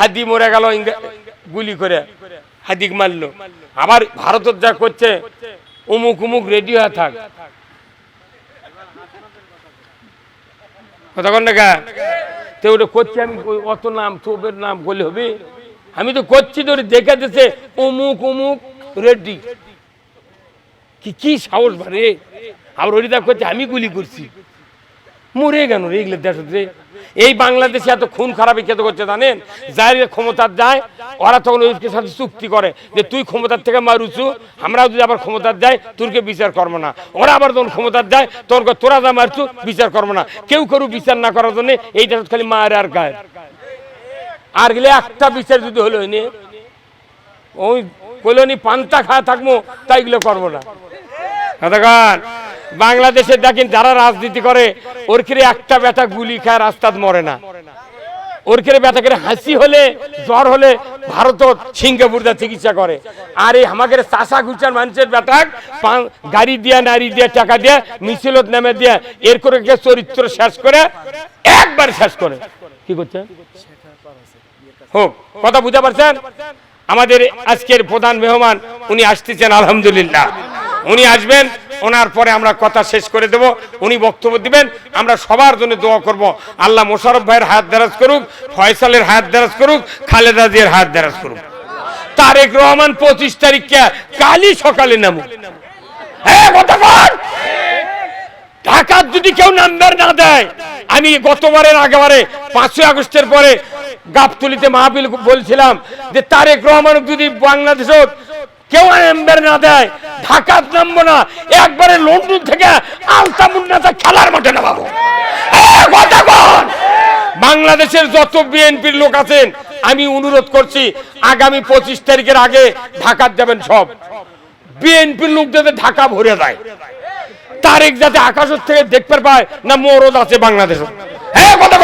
হাদি মরে গেল গুলি করে হাদিক মারলো। আবার ভারতের যা করছে উমুক উমুক রেডি হয়ে থাক। না তো ওটা করছি আমি, অত নাম তোপের নাম বলে হবে? আমি তো করছি তো দেখে দিছে উমুক উমুক রেডি কি কি সাহস ভারে আবার ওরিদা করছে, আমি গুলি করছি। মরে কেন রে এগুলো দেশ রে। এই বাংলাদেশে এত খুন খারাপি খেতে করছে জানেন? যার ক্ষমতার যায়, ওরা তখন ওইকে সাথে চুক্তি করে যে তুই ক্ষমতার থেকে মারুছু আমরাও যদি আবার ক্ষমতার যাই তোরকে বিচার করব না। ওরা আবার যখন ক্ষমতার যায়, তোর তোরা যা মারছু বিচার করব না। কেউ কেউ বিচার না করার জন্য এই দেশ খালি মায়ের আর গায়ে আর গেলে একটা বিচার যদি হলো নে ওই কলোনি পান্তা খাওয়া থাকব, তাইগুলো করব না। কতক্ষণ বাংলাদেশে দেখেন যারা রাজনীতি করে ওর কিরে একটা বেটা গুলি খায়, রাস্তাত মরে না। ওর কিরে বেটা করে হাসি হলে, জ্বর হলে ভারত সিঙ্গাপুরদা চিকিৎসা করে। আর এই আমাকে চাষা গুচার মানুষের বেটা গাড়ি দিয়া, নারী দিয়া, টাকা দিয়া, মিছিলত নামে দিয়া, এর করে চরিত্র শেষ করে, একবার শেষ করে। কি করছেন? হোক, কথা বুঝতে পারছেন? আমাদের আজকের প্রধান মেহমান, উনি আসতেছেন, আলহামদুলিল্লাহ। উনি আসবেন ওনার পরে আমরা কথা শেষ করে দেব। উনি বক্তব্য দিবেন। আমরা সবার জন্য দোয়া করব। আল্লাহ মোশারফ ভাইয়ের হাত দারাজ করুক, ফয়সালের হাত দারাজ করুক, খালেদা জিয়ার হাত দারাজ করুক। তারেক রহমান পঁচিশ তারিখকে কালই সকালে নামুক। ঢাকার যদি কেউ নাম্বার না দেয়, আমি গতবারের আগেবারে পাঁচই আগস্টের পরে গাবতলিতে মাহফিল বলছিলাম যে তারেক রহমান যদি বাংলাদেশ কেউ নাম্বার না দেয়। ঢাকার নামবো না। একবারে লন্ডন থেকে আলতামুন্নাতে খেলার মাঠে নামাবো। বাংলাদেশের যত বিএনপির লোক আছেন, আমি অনুরোধ করছি, আগামী পঁচিশ তারিখের আগে ঢাকার যাবেন সব। বিএনপির লোক যাতে ঢাকা ভরে যায়। তারেক যাতে আকাশের থেকে দেখতে পায় না মরদ আছে বাংলাদেশে। হ্যাঁ কথা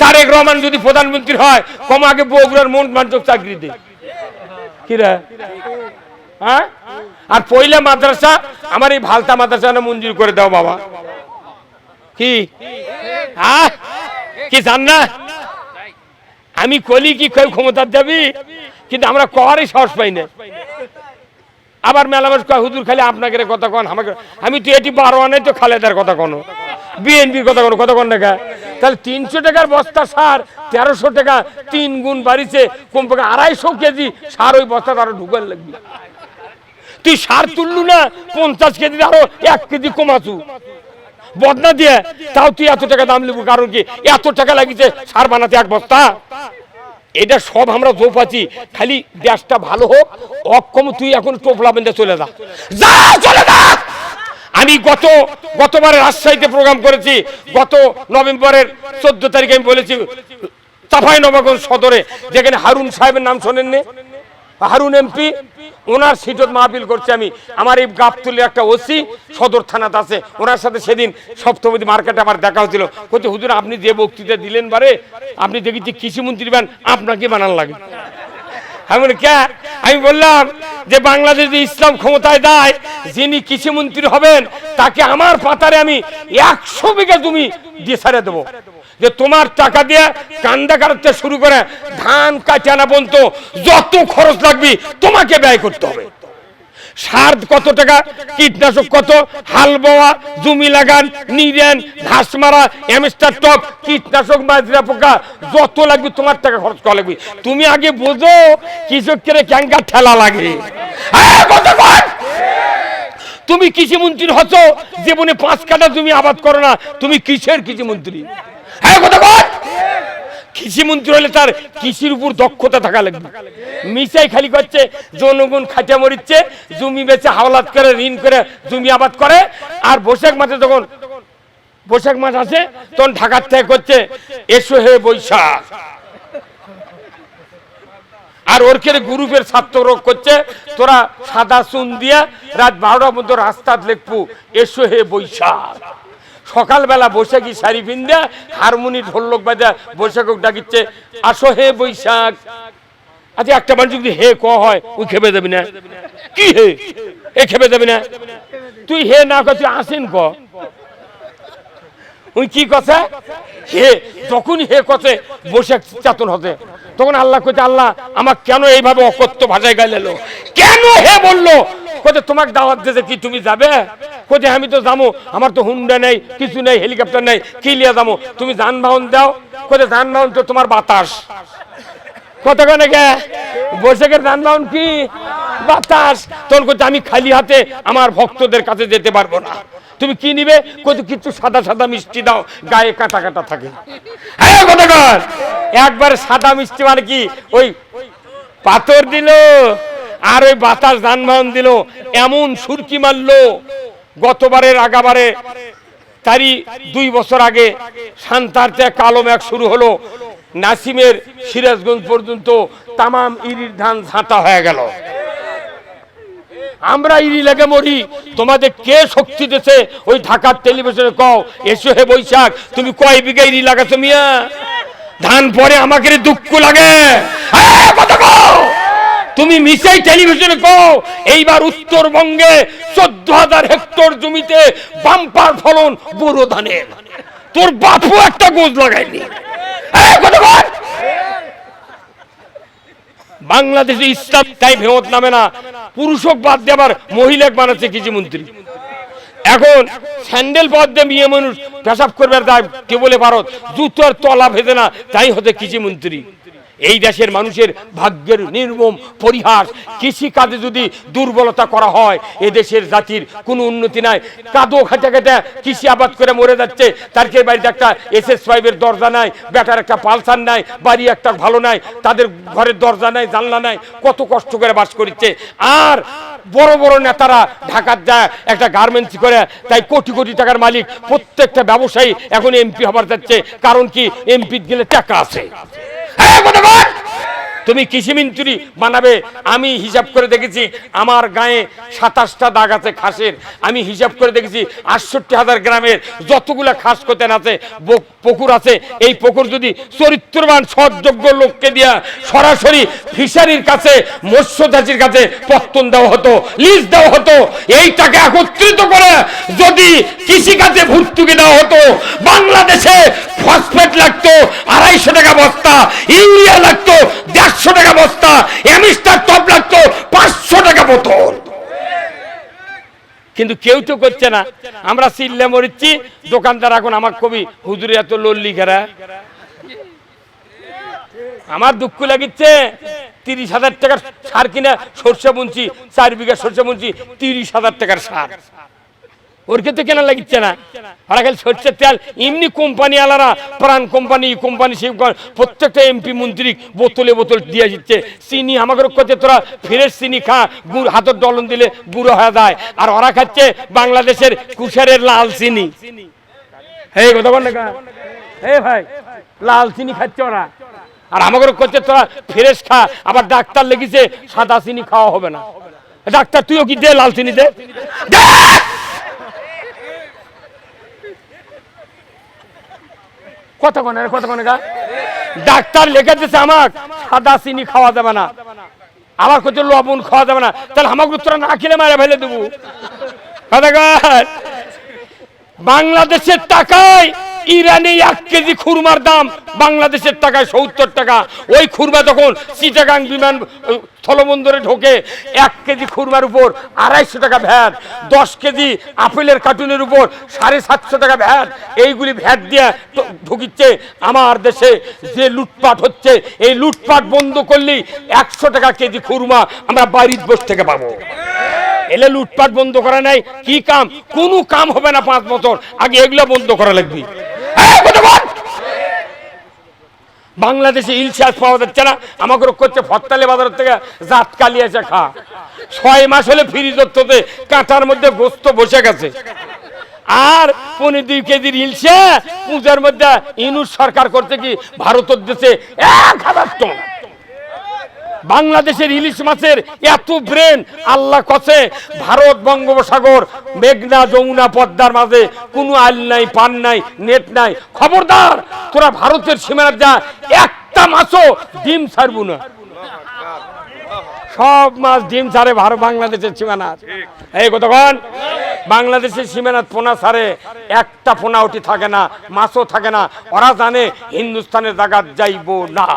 তারেক রহমান যদি প্রধানমন্ত্রী হয়, কম আগে বগুড়ার মন মানচক চাকরি দে হ্যাঁ? আর পয়লা মাদ্রাসা, আমার এই ভালতা মাদ্রাসা না মঞ্জুর করে দাও বাবা। কি? হ্যাঁ? কি জান না? আমি কলি কি কেউ ক্ষমতার যাবি কিন্তু আমরা করারই সাহস পাই না। আবার মেলা মানুষ কয়, হুজুর, খালি আপনাকে কথা কন, আমাকে আমি তো এটি বারো আনে তো খালেদার কথা কোনো। বিএনপির কথা কোনো, কথা কন দেখা তাহলে তিনশো টাকার বস্তা সার, তেরোশো টাকা তিন গুণ বাড়িছে, কমপক্ষে আড়াইশো কেজি সার ওই বস্তা আরও ঢুকার লাগবে। তুই সার তুললু না, পঞ্চাশ কেজি আরও এক কেজি কমাছু বদনা দিয়ে, তাও তুই এত টাকা দাম লিখব কারণ কি? এত টাকা লাগিছে সার বানাতে এক বস্তা? এটা সব আমরা জোপ আছি, খালি দেশটা ভালো হোক, অক্ষম তুই এখন টোপলা বেঁধে চলে যা। যা, চলে যা! আমি গত গতবারে রাজশাহীতে প্রোগ্রাম করেছি। গত নভেম্বরের চোদ্দ তারিখে আমি বলেছি চাফাই নবাগঞ্জ সদরে, যেখানে হারুন সাহেবের নাম শোনেননি। হারুন এমপি, ওনার সিটত মাহফিল করছি আমি। আমার এই গাবতুলে একটা ওসি সদর থানাতে আছে। ওনার সাথে সেদিন সপ্তমী মার্কেটে আমার দেখা হচ্ছিল বলছে, হুজুর, আপনি যে বক্তৃতা দিলেন বারে, আপনি দেখেছি কৃষিমন্ত্রী বান, আপনাকে বানান লাগে। আমি কে? আমি বললাম যে, বাংলাদেশ ইসলাম ক্ষমতায় দেয়, যিনি কৃষিমন্ত্রী হবেন তাকে আমার পাতারে আমি একশো বিঘা জমি দিয়ে ছেড়ে দেবো। যে তোমার টাকা দিয়ে কান্দা কাটতে শুরু করে ধান কাটে আনা পর্যন্ত যত খরচ লাগবে তোমাকে ব্যয় করতে হবে। সার কত টাকা, কীটনাশক কত, হাল বোয়া, জমি লাগান, নিরেন, ঘাস মারা এমস্টার টপ, কীটনাশক, মাজরা পোকা, যত লাগবে তোমার টাকা খরচ করা লাগবে। তুমি আগে বোঝো কৃষকের ক্যাঙ্কা ঠেলা লাগে। কতক্ষণ? তুমি কৃষি মন্ত্রী হচ্ছ, জীবনে পাঁচ কাটা জমি আবাদ করো না, তুমি কিসের কৃষি মন্ত্রী হ্যাঁ কতক্ষণ? কৃষি মন্ত্রী হলে তার কৃষির উপর দক্ষতা থাকা লাগবে। মিসাই খালি করছে, জনগণ খাটিয়া মরিচ্ছে, জমি বেচে হাওলাত করে, ঋণ করে জমি আবাদ করে, আর বৈশাখ মাসে যখন, বৈশাখ মাস আছে তখন ঢাকার থেকে করছে, এসো হে বৈশাখ। আর ওর কেড়ে গ্রুপের ছাত্র রোগ করছে। তোরা সাদা চুন দিয়া রাত বারোটার মধ্যে রাস্তা লেখবু এসো হে বৈশাখ। সকালবেলা বৈশাখী শাড়ি পিন্দা হারমোনি ঢোলক বাজা, বৈশাখ ডাকিচ্ছে, আসো হে বৈশাখ। আচ্ছা একটা মানুষ যদি হে ক হয়, ওই খেপে যাবি না। কি হে? এ খেপে যাবি না। তুই হে না ক, তুই আসেন ক। ওই কি কথা হে যখন হে কথে বৈশাখ চেতন হতে। তখন আল্লাহ কইতে, আল্লাহ আমার কেন এইভাবে অকথ্য ভাষায় গাইলেলো কেন হে বলল? কোথায় তোমাকে দাওয়াত দিয়েছে কি, তুমি যাবে? কোথায় আমি তো যাব আমার তো হুন্ডা নেই, কিছু নেই, হেলিকপ্টার নেই, কি লিয়া যাব তুমি যানবাহন দাও। কোথায় যানবাহন তো তোমার বাতাস। কতক্ষণে গে বৈশাখের যানবাহন কি? বাতাস। তোর আমি খালি হাতে আমার ভক্তদের কাছে যেতে পারব না। তুমি কি নিবে? কত কিছু সাদা সাদা মিষ্টি দাও, গায়ে কাটা কাটা থাকে। হ্যাঁ একবারে সাদা মিষ্টি মানে কি? ওই পাথর দিল, আর ওই বাতাস যানবাহন দিল, এমন সুরকি মারলো। গতবারের আগাবারে, তারই দুই বছর আগে সান্তারতে কালো মেঘ শুরু হলো। নাসিমের সিরাজগঞ্জ পর্যন্ত তামাম ইরির ধান ঝাঁটা হয়ে গেল। আমরা ইরি লেগে মরি। তোমাদের কে শক্তি দিতেছে ওই ঢাকার টেলিভিশনে কও, এসো হে বৈশাখ, তুমি কয় বিঘা ইরি লাগাছো মিয়া? ধান পরে আমাকে দুঃখ লাগে। তুমি মিশাই টেলিভিশনে কও, এইবার উত্তরবঙ্গে চোদ্দ হাজার হেক্টর জমিতে বাম্পার ফলন বোরো ধানের তোর বাপু একটা গোজ কও। বাংলাদেশে ইসলাম তাই ভেমত নামে না। পুরুষক বাদ দিয়ে আবার মহিলাক বানাচ্ছে কৃষি মন্ত্রী। এখন স্যান্ডেল বাদ দিয়ে মেয়ে মানুষ পেশাব করবার দায় কে বলে ভারত জুতোর তলা ভেদে না, তাই হতে কৃষি মন্ত্রী। এই দেশের মানুষের ভাগ্যের নির্মম পরিহাস। কৃষি কাজে যদি দুর্বলতা করা হয় এ দেশের জাতির কোনো উন্নতি নাই। কাদো খাটে খাটে কৃষি আবাদ করে মরে যাচ্ছে। তার কে বাড়িতে একটা এস এস ফাইভের দরজা নাই, বেটার একটা পালসার নাই, বাড়ি একটা ভালো নাই, তাদের ঘরের দরজা নাই, জানলা নাই, কত কষ্ট করে বাস করছে আর বড় বড় নেতারা ঢাকার যায়, একটা গার্মেন্টস করে, তাই কোটি কোটি টাকার মালিক, প্রত্যেকটা ব্যবসায়ী এখন এমপি হবার যাচ্ছে। কারণ কি এমপি গেলে টাকা আছে। হ্যাঁ, কথা তুমি কৃষি মন্ত্রী বানাবে, আমি হিসাব করে দেখেছি আমার গায়ে সাতাশটা দাগ আছে খাসের। আমি হিসাব করে দেখেছি আটষট্টি হাজার গ্রামের যতগুলা খাস কোতেন আছে পুকুর আছে। এই পুকুর যদি চরিত্রবান, সৎযোগ্য লোককে দিয়া সরাসরি ফিশারির কাছে, মৎস্যচাষীর কাছে পত্তন দেওয়া হতো, লিজ দেওয়া হতো এই টাকা একত্রিত করে যদি কৃষিকাজে ভর্তুকি দেওয়া হতো, বাংলাদেশে ফসফেট লাগতো, আড়াইশো টাকা বস্তা, ইউরিয়া লাগতো দেড়শো টাকা বস্তা এমিস্টার টপ লাগতো পাঁচশো টাকা বোতল। কিন্তু কেউ তো করছে না। আমরা সিল্লে মরিচ্ছি, দোকানদার এখন আমার কবি, হুজুরে এত লল্লি ঘেরা আমার দুঃখ লাগিচ্ছে, তিরিশ হাজার টাকার সার কিনা সর্ষে বুনছি, চার বিঘা সর্ষে বুনছি, তিরিশ হাজার টাকার সার। ওর তো কেনা লাগিচ্ছে না। ওরা খালি সর্ষের তেল, এমনি কোম্পানি আলারা, প্রাণ কোম্পানি কোম্পানি সেই প্রত্যেকটা এমপি মন্ত্রী বোতলে বোতল দিয়ে দিচ্ছে। চিনি আমাকে কাছে তোরা ফ্রেশ চিনি খা, গুড় হাতের ডলন দিলে গুঁড়ো হয়ে যায়। আর ওরা খাচ্ছে বাংলাদেশের কুশারের লাল চিনি। হে কথা বল না? ভাই, লাল চিনি খাচ্ছে ওরা। আর আমাকে করছে তোরা ফ্রেশ খা, আবার ডাক্তার লেগেছে, সাদা চিনি খাওয়া হবে না। ডাক্তার, তুইও কি দে লাল চিনি দে? দে! কত কোনে কত গা। ডাক্তার লিখে দিছে আমাক, সাদা চিনি খাওয়া যাবে না। আমার কত লবণ খাওয়া যাবে না। তাহলে আমাকে তোরা না খেলে মারা ফেলে দেবো। বাংলাদেশের টাকায় ইরানে এক কেজি খুরমার দাম, বাংলাদেশের টাকায় সত্তর টাকা। ওই খুরমা তখন চিটাগাং বিমান স্থলবন্দরে ঢোকে, এক কেজি খুরমার উপর আড়াইশো টাকা ভ্যাট, দশ কেজি আপেলের কার্টুনের উপর সাড়ে সাতশো টাকা ভ্যাট, এইগুলি ভ্যাট দিয়ে ঢুকিচ্ছে আমার দেশে যে লুটপাট হচ্ছে। এই লুটপাট বন্ধ করলেই একশো টাকা কেজি খুরমা আমরা বাড়ির বস থেকে পাবো। এলে লুটপাট বন্ধ করা নাই, কি কাম? কোনো কাম হবে না পাঁচ বছর। আগে এগুলো বন্ধ করা লাগবে! বাংলাদেশে ইলশাস পাওয়া যাচ্ছে না। আমাকে করছে ফত্তালে বাজার থেকে জাত কালিয়েছে খা। ছয় মাস হলে ফ্রিজ হচ্ছে কাঁটার মধ্যে গোস্ত বসে গেছে। আর পনেরো দুই কেজির ইলশে পূজার মধ্যে ইনুস সরকার করছে কি, ভারতের দেশে এক হাজার টন। বাংলাদেশের ইলিশ মাছের এত ব্রেন, আল্লাহ কছে ভারত বঙ্গোপসাগর, মেঘনা যমুনা পদ্মার মাঝে কোনো আইল নাই, পান নাই, নেট নাই। খবরদার, তোরা ভারতের সীমানার যা, একটা মাছও ডিম ছাড়বো না। সব মাছ ডিম ছাড়ে ভারত, বাংলাদেশের সীমানা এই কতক্ষণ বাংলাদেশের সীমানাত পোনা ছাড়ে একটা পোনা ওটি থাকে না, মাছও থাকে না। ওরা জানে হিন্দুস্তানের জায়গাত যাইব না।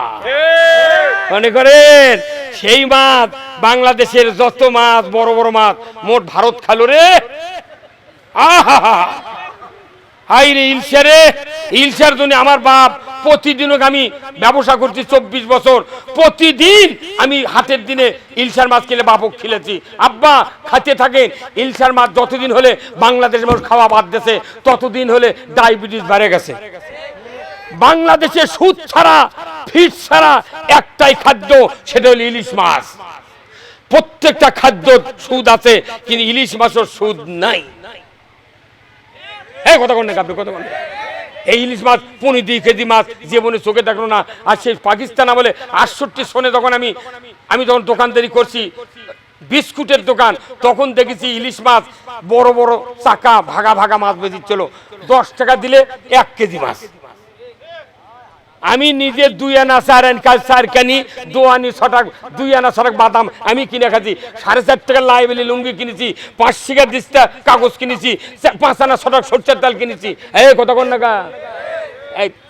মনে করেন, সেই মাছ, বাংলাদেশের যত মাছ, বড় বড় মাছ, মোট ভারত খালো রে। আহা হাই রে ইলশারে ইলশার জন্য আমার বাপ প্রতিদিন আমি ব্যবসা করছি চব্বিশ বছর? প্রতিদিন আমি হাতের দিনে ইলশার মাছ খেলে বাপক খেলেছি। আব্বা খাতে থাকেন, ইলশার মাছ যতদিন হলে বাংলাদেশ মানুষ খাওয়া বাদ দিয়েছে, ততদিন হলে ডায়াবেটিস বেড়ে গেছে। বাংলাদেশে সুদ ছাড়া ফিট ছাড়া একটাই খাদ্য, সেটা হলো ইলিশ মাছ। প্রত্যেকটা খাদ্য সুদ আছে, কিন্তু ইলিশ মাছের সুদ নাই। এই কথা আপনি কথা এই ইলিশ মাছ, পনেরো দুই কেজি মাছ, জীবনে চোখে দেখল না। আর সেই পাকিস্তান আমলে আটষট্টি সনে তখন আমি আমি তখন দোকানদারি করছি, বিস্কুটের দোকান, তখন দেখেছি ইলিশ মাছ, বড় বড় চাকা, ভাগা ভাগা মাছ বেজিচ্ছিল দশ টাকা দিলে এক কেজি মাছ। আমি নিজে দুই আনা চার আন কাজ, চার কানি, দু আনি ছটাক, দুই আনা ছটাক বাদাম আমি কিনে খাচ্ছি সাড়ে চার টাকার লাইবেলি লুঙ্গি কিনেছি, পাঁচ শিকা দিস্তা কাগজ কিনেছি পাঁচ আনা ছটাক সরষের ডাল কিনেছি। এই কত কন্যা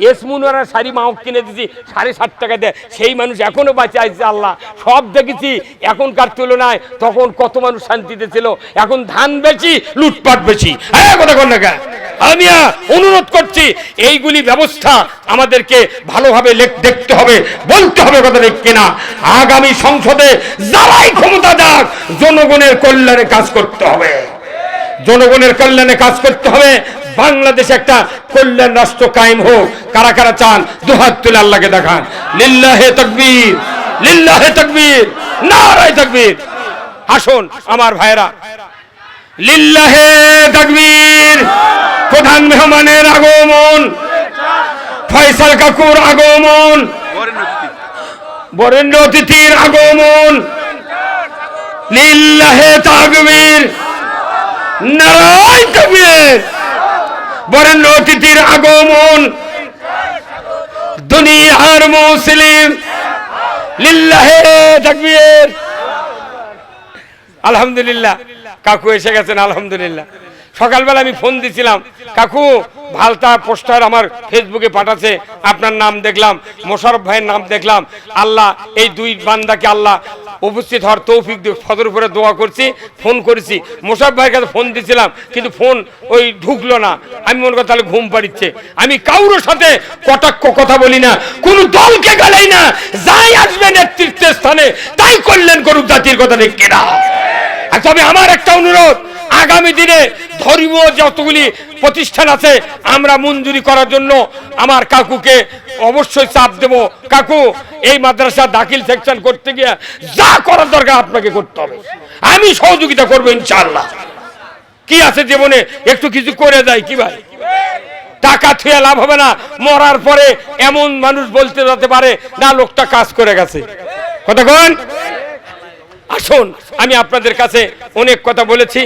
এসমুনারা শাড়ি মাও কিনে দিছি, সাড়ে ষাট টাকা দেয়। সেই মানুষ এখনও বাঁচে আছে আল্লাহ। সব দেখেছি, এখনকার তুলনায় তখন কত মানুষ শান্তিতে ছিল। এখন ধান বেশি লুটপাট বেশি হ্যাঁ আমি অনুরোধ করছি, এইগুলি ব্যবস্থা আমাদেরকে ভালোভাবে দেখতে হবে, বলতে হবে কথা কিনা। আগামী সংসদে যারাই ক্ষমতা যাক, জনগণের কল্যাণে কাজ করতে হবে। জনগণের কল্যাণে কাজ করতে হবে বাংলাদেশে একটা কল্যাণ রাষ্ট্র কায়েম হোক। কারা কারা চান দুহাত তুলে আল্লাহকে দেখান। লিল্লাহে তকবীর লিল্লাহে তকবীর, নারায় তকবীর। আসুন আমার ভাইরা লিল্লাহে তকবীর, প্রধান মেহমানের আগমন। ফয়সাল কাকুর আগমন। বরেণ্য অতিথির আগমন। লিল্লাহে তাকবীর, নারায় তকবীর। বরেণ্য অতিথির আগমন। দুনিয়ার মুসলিম। লিল্লাহে তাকবীর। আলহামদুলিল্লাহ। কাকু এসে গেছেন, আলহামদুলিল্লাহ। সকালবেলা আমি ফোন দিছিলাম কাকু ভালতা পোস্টার আমার ফেসবুকে পাঠাচ্ছে। আপনার নাম দেখলাম মোশারফ ভাইয়ের নাম দেখলাম। আল্লাহ, এই দুই বান্দাকে আল্লাহ উপস্থিত হওয়ার তৌফিক ফজর উপরে দোয়া করছি, ফোন করেছি। মোশারফ ভাইয়ের কাছে ফোন দিছিলাম, কিন্তু ফোন ওই ঢুকলো না। আমি মনে করি তাহলে ঘুম পাড়িচ্ছে। আমি কাউরোর সাথে কটাক্ষ কথা বলি না, কোনো দলকে গালাই না। যাই আসবে নেতৃত্বের স্থানে, তাই করলেন করুক জাতির কথা ঠিক কিনা তবে আমার একটা অনুরোধ, আগামী দিনে ধর্মীয় যতগুলি প্রতিষ্ঠান আছে, আমরা মঞ্জুরি করার জন্য আমার কাকুকে অবশ্যই চাপ দেব। কাকু, এই মাদ্রাসা দাখিল সেকশন করতে গিয়ে যা করার দরকার আপনাকে করতে হবে। আমি সহযোগিতা করব ইনশাআল্লাহ। কি আছে জীবনে? একটু কিছু করে যায় কি ভাই? টাকা থুয়ে লাভ হবে না। মরার পরে এমন মানুষ বলতে যেতে পারে, না, লোকটা কাজ করে গেছে। কথা কন? আসুন, আমি আপনাদের কাছে অনেক কথা বলেছি।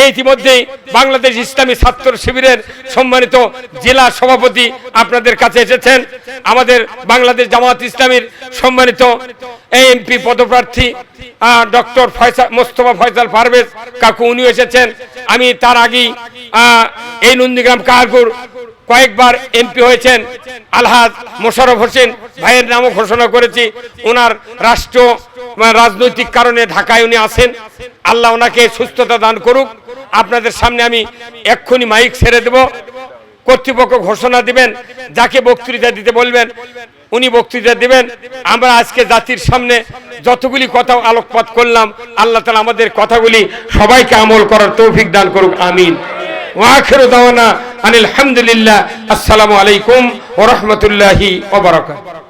এই ইতিমধ্যেই বাংলাদেশ ইসলামী ছাত্র শিবিরের সম্মানিত জেলা সভাপতি আপনাদের কাছে এসেছেন। আমাদের বাংলাদেশ জামাত ইসলামীর সম্মানিত এমপি পদপ্রার্থী ডক্টর ফয়সাল, মোস্তফা ফয়সাল পারভেজ কাকু উনি এসেছেন। আমি তার আগেই এই নন্দীগ্রাম কারগুর কয়েকবার এমপি হয়েছেন আলহাজ মোশারফ হোসেন ভাইয়ের নামও ঘোষণা করেছি। ওনার রাষ্ট্র রাজনৈতিক কারণে ঢাকায় উনি আছেন। আল্লাহ ওনাকে সুস্থতা দান করুক। আপনাদের সামনে আমি এক্ষুনি মাইক ছেড়ে দেব। কর্তৃপক্ষ ঘোষণা দিবেন, যাকে বক্তৃতা দিতে বলবেন, উনি বক্তৃতা দিবেন। আমরা আজকে জাতির সামনে যতগুলি কথা আলোকপাত করলাম, আল্লাহ তালা আমাদের কথাগুলি সবাইকে আমল করার তৌফিক দান করুক, আমিন। ওয়াখির দাওয়ানা আনিল হামদুলিল্লাহ। আসসালামু আলাইকুম ওয়া রাহমাতুল্লাহি ওয়া বারাকাতুহু।